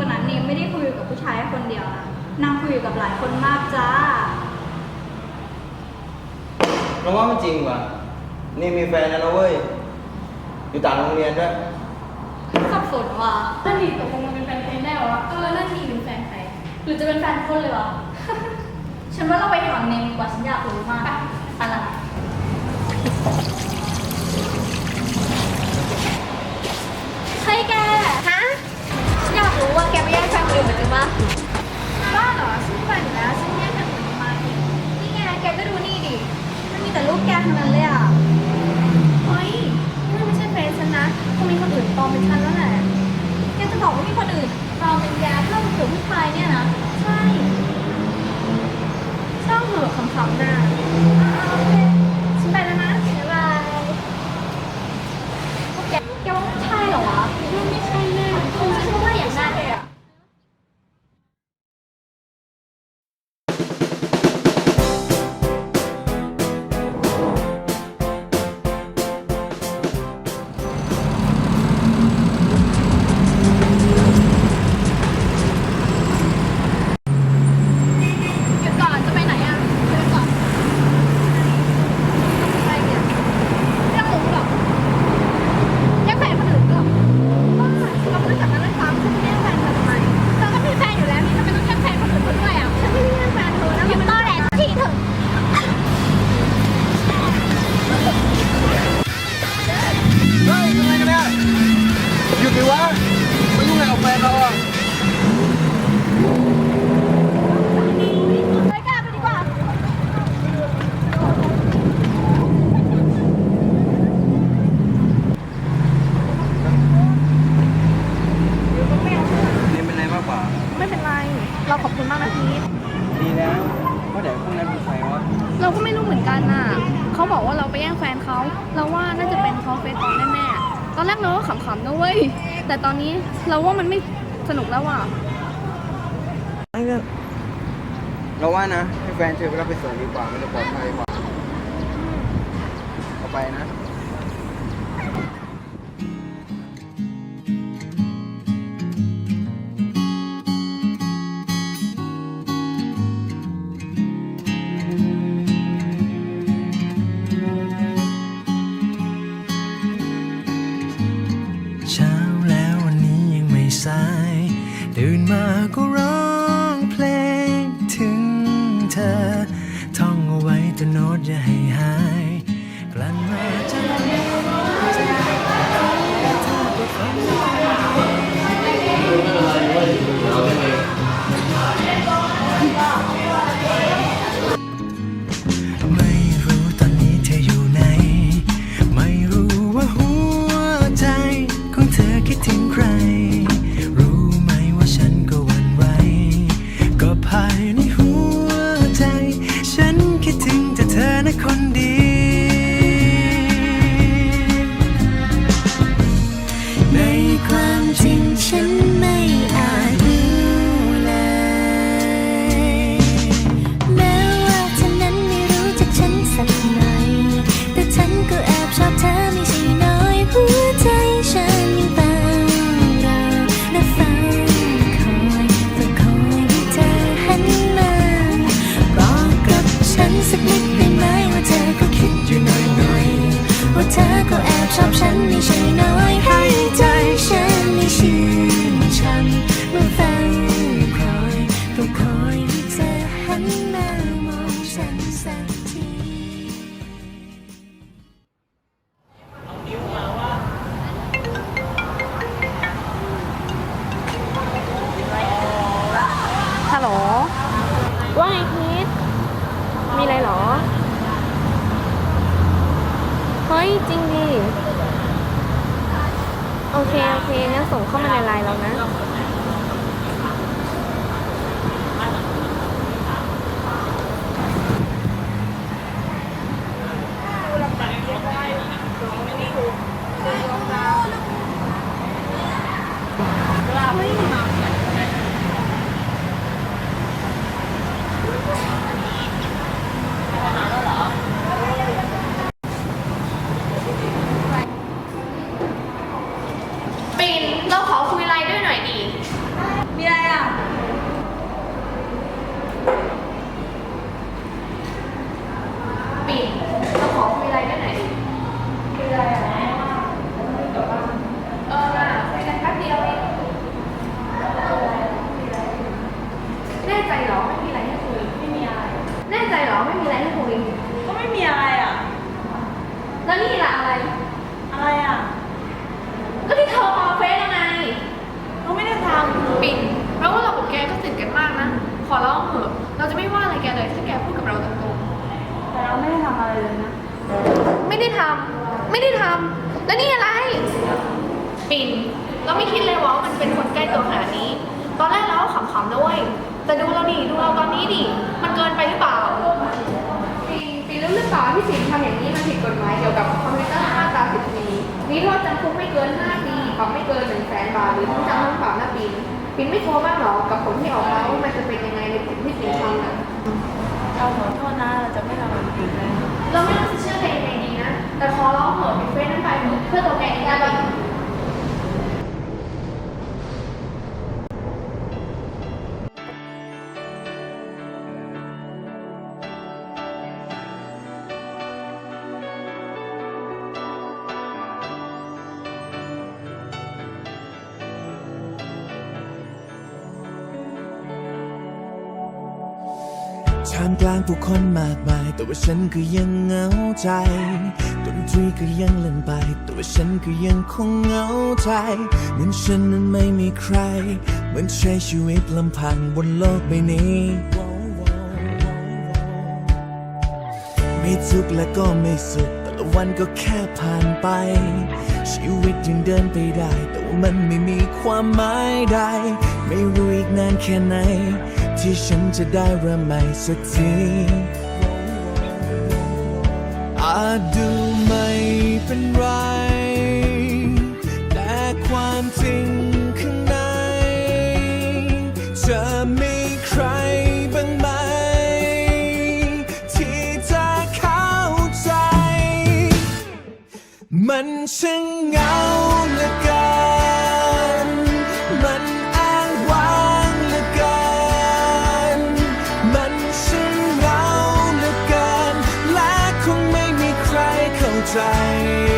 ว่านั้นเนมไม่ได้คุยกับผู้ชายคนเดียวนะนางคุยกับหลายคนมากจ้า เราว่ามันจริงว่ะ นี่มีแฟนแล้วนะเว้ย อยู่ต่างโรงเรียนด้วยสับสนว่ะนั่นดีตกลงมันเป็นแฟนใครแน่วะเออนั่นดีเป็นแฟนใครหรือจะเป็นแฟนคนเลยวะ ฉันว่าเราไปถามเนมดีกว่าฉันอยากรู้มากอะไรเฮ้ยแก ฮะฉัน อยากรู้ว่าแกไปแย่งแฟนคนอื่นำนะเว้ย แต่ตอนนี้เราว่ามันไม่สนุกแล้วว่ะ เราว่านะให้แฟนเธอไปรับไปส่งดีกว่ามันจะปลอดภัยกว่าเอาไปนะ ถึงใครรู้ ส่งเข้ามาในไลน์เรานะ ปิ่นเราขอคุยไลน์ด้วยหน่อยดิ มีอะไรอะ ปิ่นเราขอคุยไลน์ด้วยหน่อยดิคุยไลน์อะไรเออน่ะคุยกันแป๊บเดียวเองแน่ใจเหรอไม่มีอะไรให้คุย ไม่มีอะไร แน่ใจเหรอไม่มีอะไรให้คุย ก็ไม่มีอะไรอะ แล้วนี่ล่ะอะไร อะไรอะ ก็ที่เธอปาเฟซยังไง ก็ไม่ได้ท ปิ่นแม้ว่าเรากับแกก็สนิทกันมากนะ ขอร้องเถอะ เราจะไม่ว่าอะไรแกเลยถ้าแกพูดกับเราตรงำแต่เราไม่ได้ทำ อะไรเลยนะๆไม่ได้ทำไม่ได้ทำแล้วนี่อะไร ปิ่นเราไม่คิดเลยว่ามันเป็นคนใกล้ตัวขนาดนี้ ตอนแรกเราก็ขำๆนะเว้ยแต่ดูเราดิดูเราตอนนี้ดิมันเกินไปหรือเปล่าปิ่นปิ่นรู้หรือเปล่าที่สินทำอย่างนี้มันผิดกฎหมายเกี่ยวกับคอมพิวเตอร์มาตรา10ปีมีโทษจำคุกไม่เกิน 5 ปีปรับไม่เกิน1แสนบาทหรือทั้งจำทั้งปรับนะปิ่นปิ่นไม่กลัวบ้างเหรอกับผลที่ออกมาว่ามันจะเป็นยังไงในสิ่งที่ปิ่นทำน่ะเราขอโทษนะเราจะไม่ทำอะไรอีกเลย เราไม่รู้จะเชื่อใครยังไงดีนะ แต่ขอร้องเถอะปิดเฟซนั้นไปเถอะเพื่อตัวแกเองได้บ้าง ท่ามกลางผู้คนมากมาย แต่ว่าฉันก็ยังเหงาใจดนตรีก็ยังเล่นไป แต่ว่าฉันก็ยังคงเหงาใจ เหมือนฉันนั้นไม่มีใคร เหมือนใช้ชีวิตลำพังบนโลกใบนี้ ไม่ทุกข์และก็ไม่สุข แต่ละวันก็แค่ผ่านไป ชีวิตยังเดินไปได้ แต่ว่ามันไม่มีความหมายใด ไม่รู้อีกนานแค่ไหน ที่ฉันจะได้เริ่มใหม่สักทีอาจดูไม่เป็นไร แต่ความจริงข้างใน จะมีใครบ้างไหม ที่จะเข้าใจ มันช่างเหงา ใจ